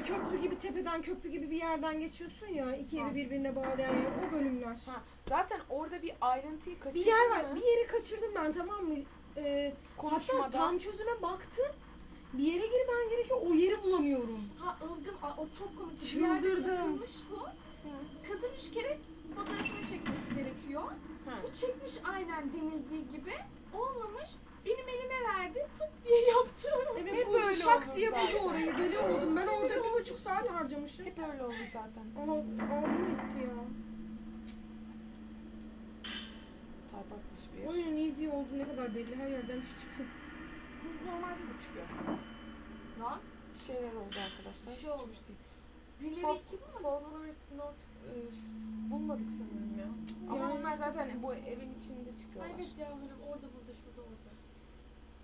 Hani köprü gibi tepeden köprü gibi bir yerden geçiyorsun ya iki evi birbirine bağlayan yer o bölümler. Ha, zaten orada bir ayrıntıyı Bir kaçırdın yer var. mı? Bir yeri kaçırdım ben tamam mı? Ee. Hatta tam çözüme baktım. Bir yere girmen gerekiyor. O yeri bulamıyorum. Ha ılgım Aa, o çok komik. Bir yerde Çıldırdım. takılmış bu. Kızın üç kere gerekiyor. Ha. Bu çekmiş aynen denildiği gibi. Olmamış. Benim elime verdi. Pıt diye yaptı. Evet Hep bu şak diye buldu orayı. Deli oldum. Ben orada bir buçuk saat harcamışım. Hep öyle olur zaten. Ağzım etti ya. Type atmış bir. Oyunun easy olduğu ne kadar belli. Her yerden bir şey çıkıyor. Normalde de çıkıyor aslında. Lan. Bir şeyler oldu arkadaşlar. Bir şey hoş değil. Birileri mi? Followers not bulmadık sanırım ya. Ama Yani- onlar zaten bu evin içinde çıkıyorlar. Evet ya böyle orada burada şurada orada.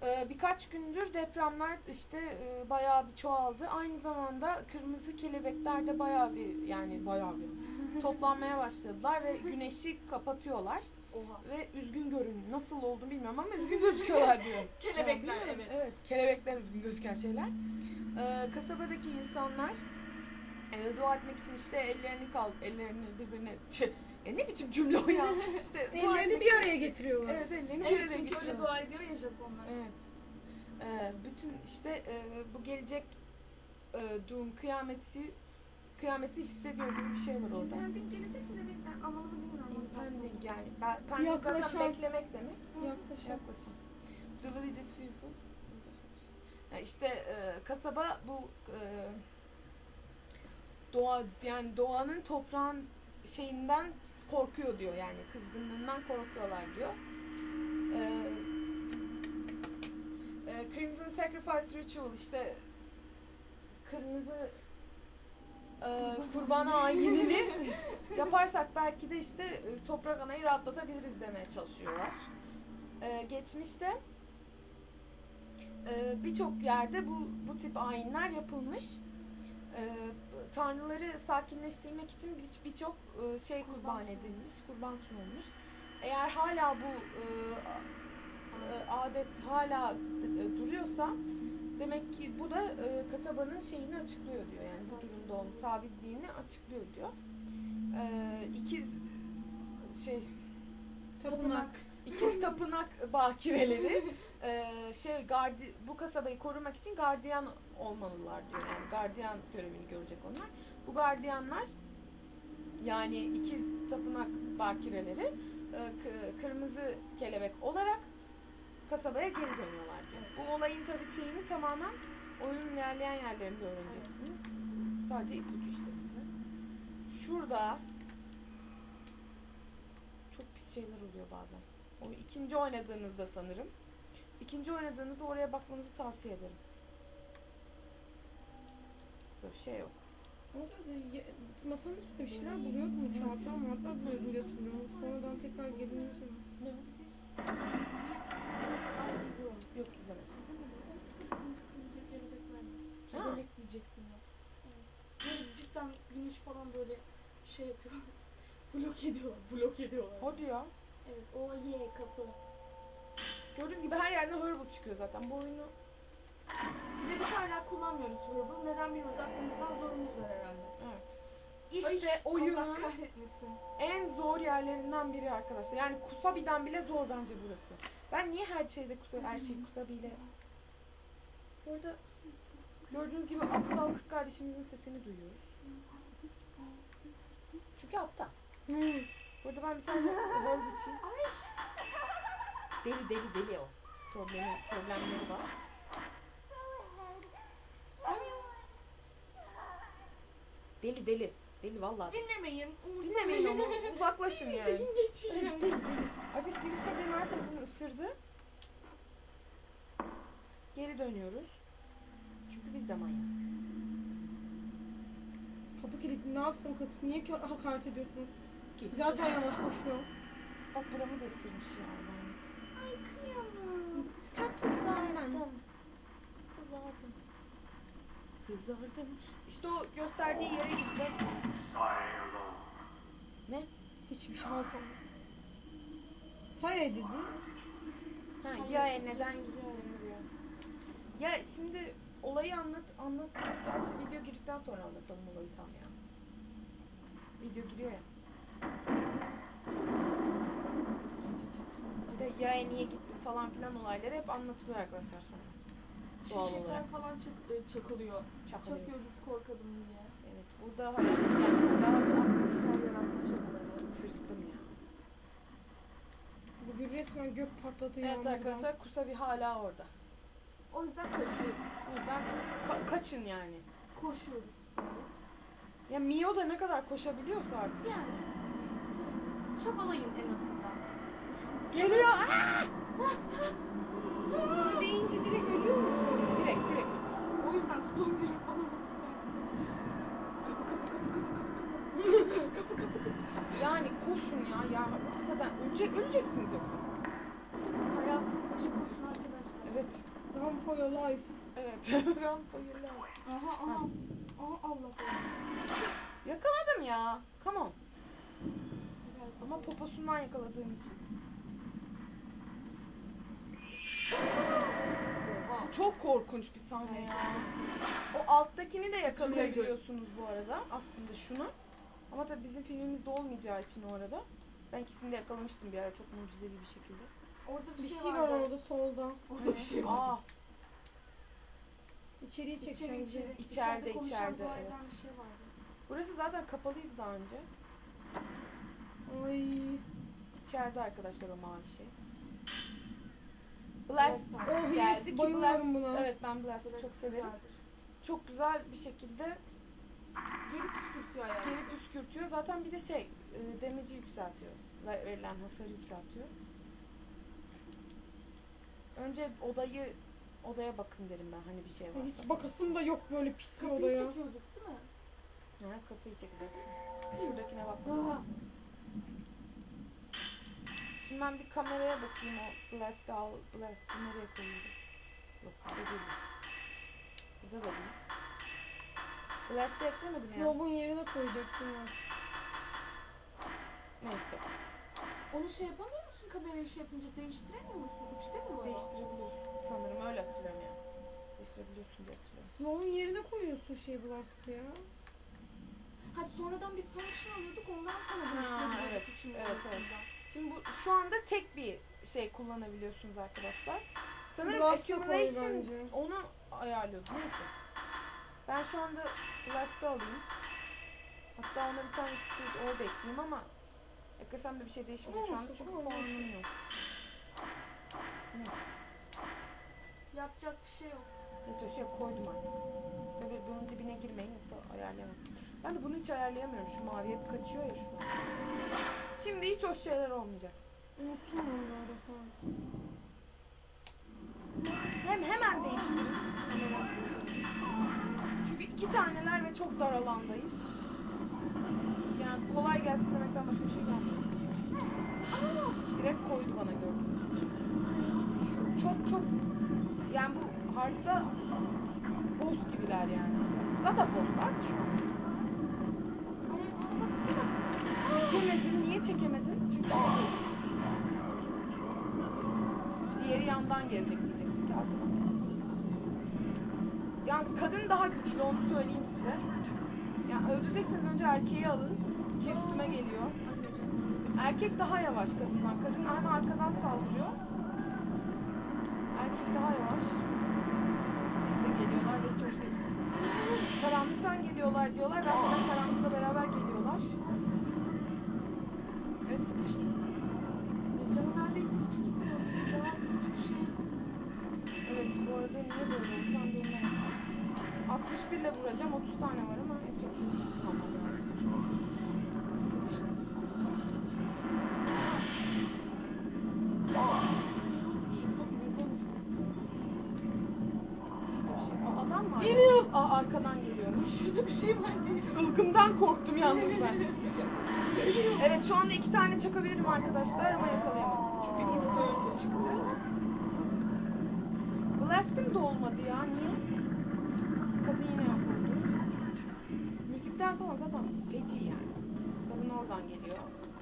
Ee, birkaç gündür depremler işte e, bayağı bir çoğaldı. Aynı zamanda kırmızı kelebekler de bayağı bir yani bayağı bir toplanmaya başladılar ve güneşi kapatıyorlar Oha. ve üzgün görün. Nasıl olduğunu bilmiyorum ama üzgün gözüküyorlar diyor. Kelebekler, Yani bilmiyorum. evet. Evet, kelebekler üzgün gözüken şeyler. Ee, kasabadaki insanlar e, dua etmek için işte ellerini kal, ellerini birbirine şey, e, ne biçim cümle o ya? İşte dua Ellerini etmek bir için- araya getiriyorlar. Evet, ellerini bir Evet araya çünkü öyle getiriyorlar. dua ediyor ya Japonlar. Evet. Ee, bütün işte e, bu gelecek e, doom kıyameti kıyameti hissediyor gibi bir şey var orada. Impending gelecek mi demek ben anlamadım bilmiyorum. Impending yani. Ben, pending zaten Yaklaşan. beklemek demek. Yaklaşık. Yaklaşan. The village is fearful. Yani işte e, kasaba bu e, doğa yani doğanın toprağın şeyinden korkuyor diyor yani kızgınlığından korkuyorlar diyor. E, e, Crimson Sacrifice Ritual işte kırmızı e, kurban ayinini yaparsak belki de işte e, toprak anayı rahatlatabiliriz demeye çalışıyorlar. E, geçmişte e, birçok yerde bu bu tip ayinler yapılmış. E, tanrıları sakinleştirmek için bir- birçok e, şey kurban edilmiş, kurban sunulmuş. Eğer hala bu e, e, adet hala duruyorsa demek ki bu da e, kasabanın şeyini açıklıyor diyor yani bu durumda onun sabitliğini açıklıyor diyor. E, ikiz şey Tapınak. ikiz tapınak bakireleri e, şey gardi bu kasabayı korumak için gardiyan olmalılar diyor. Yani gardiyan görevini görecek onlar. Bu gardiyanlar yani ikiz tapınak bakireleri e, kırmızı kelebek olarak kasabaya geri dönüyorlar diyor. Bu olayın tabii şeyini tamamen oyunun ilerleyen yerlerinde öğreneceksiniz. Sadece ipucu işte size. Şurada çok pis şeyler oluyor bazen. O ikinci oynadığınızda sanırım. İkinci oynadığınızda oraya bakmanızı tavsiye ederim. Böyle bir şey yok. Orada da masanın üstünde bir şeyler buluyordum. Kağıtlar mağatlar buluyordum hatırlıyorum. Sonradan tekrar gelince. Ne? Yok izlemedim. Ha. Kelebek diyecektim ya. Evet. Böyle cidden güneş falan böyle şey yapıyorlar. blok ediyorlar. Blok ediyorlar. O diyor. Evet. O ye kapı. Gördüğünüz gibi her yerden Horrible çıkıyor zaten. Bu oyunu Ve biz hala kullanmıyoruz Herbal. Neden bilmiyoruz. Aklımızdan zorumuz var herhalde. evet. İşte Ay, oyunun Allah kahretmesin. en zor yerlerinden biri arkadaşlar. Yani Kusabi'den bile zor bence burası. Ben niye her şeyde kusa, her şey Kusabi'yle... Bu arada gördüğünüz gibi aptal kız kardeşimizin sesini duyuyoruz. Çünkü aptal. Burada ben bir tane Herbic'i... Ay! Deli deli deli o. Problemi, problemleri var. Deli deli. Deli vallahi. Dinlemeyin. Dinlemeyin onu. Uzaklaşın yani. Geçin. Deli deli. Acı sivrisinek benim her tarafımı ısırdı. Geri dönüyoruz. Çünkü biz de manyağız. Kapı kilitli ne yapsın kız? Niye kö- hakaret ediyorsunuz? Ki. Zaten yavaş koşuyor. Bak buramı da ısırmış ya. lanet. Ay kıyamam. Kızardım. Kızardım. Kızardım. İşte o gösterdiği yere gideceğiz. Ne? Hiçbir şey olmadı. Saya dedi. Ha, ya e, neden gittin diyor. Ya şimdi olayı anlat anlat. Gerçi video girdikten sonra anlatalım olayı tam ya. Video giriyor ya. İşte ya niye gittim falan filan olayları hep anlatılıyor arkadaşlar sonra. Doğal Şişekler olarak. falan çak, e, çakılıyor. Çakılıyor. Çakıyor biz korkalım diye. Evet burada hayatımız kendisi lazım. atmosfer yaratma çabaları. Tırstım ya. Bugün resmen gök patladı ya. Evet arkadaşlar Kusavi hala orada. O yüzden kaçıyoruz. O yüzden ka- kaçın yani. Koşuyoruz. Evet. Ya Mio da ne kadar koşabiliyorsa artık işte. Yani çabalayın en azından. Geliyor. Sana deyince direkt ölüyor musun? Direkt direkt. O yüzden Stoneberry falan attık artık. Kapı kapı kapı kapı kapı kapı. kapı kapı kapı. Yani koşun ya. Ya hakikaten ölecek, öleceksiniz yoksa. Hayatınız için koşun arkadaşlar. Evet. Run for your life. Evet. Rampa yürüyen. Aha aha. Aha Allah Allah. Yakaladım ya. Come on. Gel Ama poposundan yakaladığım için. Oha. Bu çok korkunç bir sahne ya. O alttakini de yakalayabiliyorsunuz bu arada. Aslında şunu. Ama tabii bizim filmimizde olmayacağı için o arada. Ben ikisini de yakalamıştım bir ara çok mucizevi bir şekilde. Orada bir, Bir şey, şey var vardı. orada solda. Orada bir şey var. Aa, İçeriye İçeri çekeceğim içeri. bizi. İçeride, konuşan içeride, duayen evet. bir şey vardı. burası zaten kapalıydı daha önce. Ay. İçeride arkadaşlar o mavi şey. Blast. Oh yes bayılıyorum buna. Evet ben Blast'ı çok severim. güzeldir. Çok güzel bir şekilde Geri püskürtüyor yani. geri püskürtüyor. Zaten bir de şey e, damage'i yükseltiyor. Ve- Verilen hasarı yükseltiyor. Önce odayı odaya bakın derim ben hani bir şey varsa. Hiç bakasım da yok böyle pis bir Kapıyı odaya. çekiyorduk değil mi? Ha, kapıyı çekeceğiz şimdi. Şuradakine bakma. Aa, Şimdi ben bir kameraya bakayım o Blast'ı al. Blast'ı nereye koyuyorum? Yok burada değil. Burada da değil. Blast'ı eklemedim ya. Slow'un yerine koyacaksın bak. Neyse. onu şey yapamıyor musun kamerayı şey yapınca değiştiremiyor musun? Üçte mi o? Değiştirebiliyorsun. Sanırım öyle hatırlıyorum ya. Değiştirebiliyorsun diye hatırlıyorum. Slow'un yerine koyuyorsun şey Blast ya. Ha sonradan bir function alıyorduk ondan sonra değiştirebiliyorduk evet, evet, arasında. Şimdi bu şu anda tek bir şey kullanabiliyorsunuz arkadaşlar. Sanırım Blast'ı koy accumulation onu ayarlıyordu. Neyse. Ben şu anda Blast'ı alayım. Hatta ona bir tane Spirit Orb ekleyeyim ama eklesem de bir şey değişmeyecek şu anda Olsun, çünkü olsun. puanım yok. Neyse. Yapacak bir şey yok. Evet şey koydum artık. Tabii bunun dibine girmeyin yoksa ayarlayamazsın. Ben de bunu hiç ayarlayamıyorum. Şu mavi hep kaçıyor ya şu an. Şimdi hiç hoş şeyler olmayacak. Unuttum onları falan. Hem hemen değiştirin kameranızı şimdi. Çünkü iki taneler ve çok dar alandayız. Yani kolay gelsin demekten başka bir şey gelmiyor. Aa, direkt koydu bana gördüm. Şu çok çok yani bu hardta boss gibiler yani. Zaten bosslardı şu an. Çekemedim. Niye çekemedim? Çünkü şey. Diğeri yandan gelecek diyecektik ki arkadan. Yalnız kadın daha güçlü onu söyleyeyim size. Yani öldürecekseniz önce erkeği alın ki üstüme geliyor. Erkek daha yavaş kadından. Kadın hem arkadan saldırıyor. Erkek daha yavaş. İkisi de geliyorlar ve hiç hoş değil. Karanlıktan geliyorlar diyorlar. Belki karanlıkla beraber geliyorlar. Sıkıştım. Ya canı neredeyse hiç gitmiyor. Daha küçük şey. Evet bu arada niye böyle oldu ben de ondan 61 ile vuracağım 30 tane var ama yapacak bir şey yok. Lazım. Sıkıştım. İyi. Şurada bir şey. Aa, adam var. Geliyor. Aa arkadan geliyormuş. Şurada bir şey var değil. Ilgımdan korktum yalnız ben. Evet şu anda iki tane çakabilirim arkadaşlar ama yakalayamadım. Çünkü insta çıktı. Blast'im de olmadı ya niye? Kadın yine yok oldu. Müzikler falan zaten feci yani. Kadın oradan geliyor.